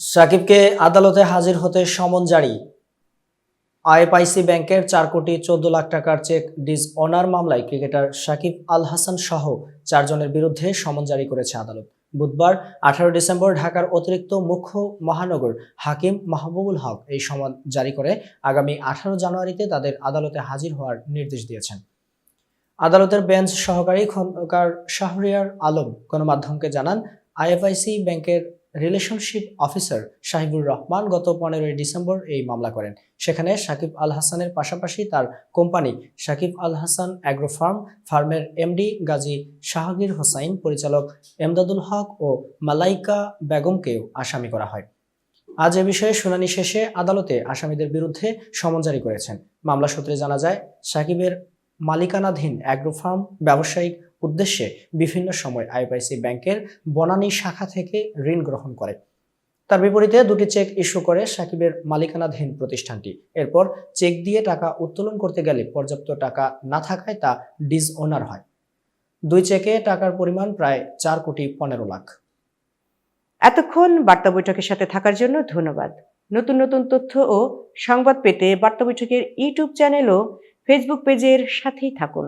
সাকিবকে আদালতে হাজির হতে সমন জারি। আইএফআইসি ব্যাংকের চার কোটি চোদ্দ লাখ টাকার চেক ডিস অনার মামলায় ক্রিকেটার সাকিব আল হাসান সহ চারজনের বিরুদ্ধে সমন জারি করেছে আদালত। বুধবার, আঠারো ডিসেম্বর ঢাকার অতিরিক্ত মুখ্য মহানগর হাকিম মাহবুবুল হক এই সমন জারি করে আগামী আঠারো জানুয়ারিতে তাদের আদালতে হাজির হওয়ার নির্দেশ দিয়েছেন। আদালতের বেঞ্চ সহকারী খন্দকার শাহরিয়ার আলম গণমাধ্যমকে জানান, আইএফআইসি ব্যাংকের রিলেশনশিপ অফিসার শাহিবুর রহমান গত পনেরোই ডিসেম্বর এই মামলা করেন। সেখানে সাকিব আল হাসানের পাশাপাশি তার company Shakib Al Hasan agro farm, ফার্মের এমডি গাজী শাহগীর হোসাইন, পরিচালক এমদাদুল হক ও মালাইকা বেগমকেও আসামি করা হয়। আজ এ বিষয়ে শুনানি শেষে আদালতে আসামিদের বিরুদ্ধে সমন জারি করেছেন। মামলা সূত্রে জানা যায়, সাকিবের মালিকানাধীন অ্যাগ্রো ফার্ম ব্যবসায়িক উদ্দেশ্যে বিভিন্ন সময় আইপিআইসি ব্যাংকের বনানী শাখা থেকে ঋণ গ্রহণ করে। তার বিপরীতে দুটি চেক ইস্যু করে সাকিবের মালিকানাধীন প্রতিষ্ঠানটি। এরপর চেক দিয়ে টাকা উত্তোলন করতে গেলে পর্যাপ্ত টাকা না থাকায় তা ডিজ ওনার হয়। দুই চেকে টাকার পরিমাণ প্রায় চার কোটি পনেরো লাখ। এতক্ষণ বার্তা বৈঠকের সাথে থাকার জন্য ধন্যবাদ। নতুন নতুন তথ্য ও সংবাদ পেতে বার্তা বৈঠকের ইউটিউব চ্যানেল ও ফেসবুক পেজের সাথেই থাকুন।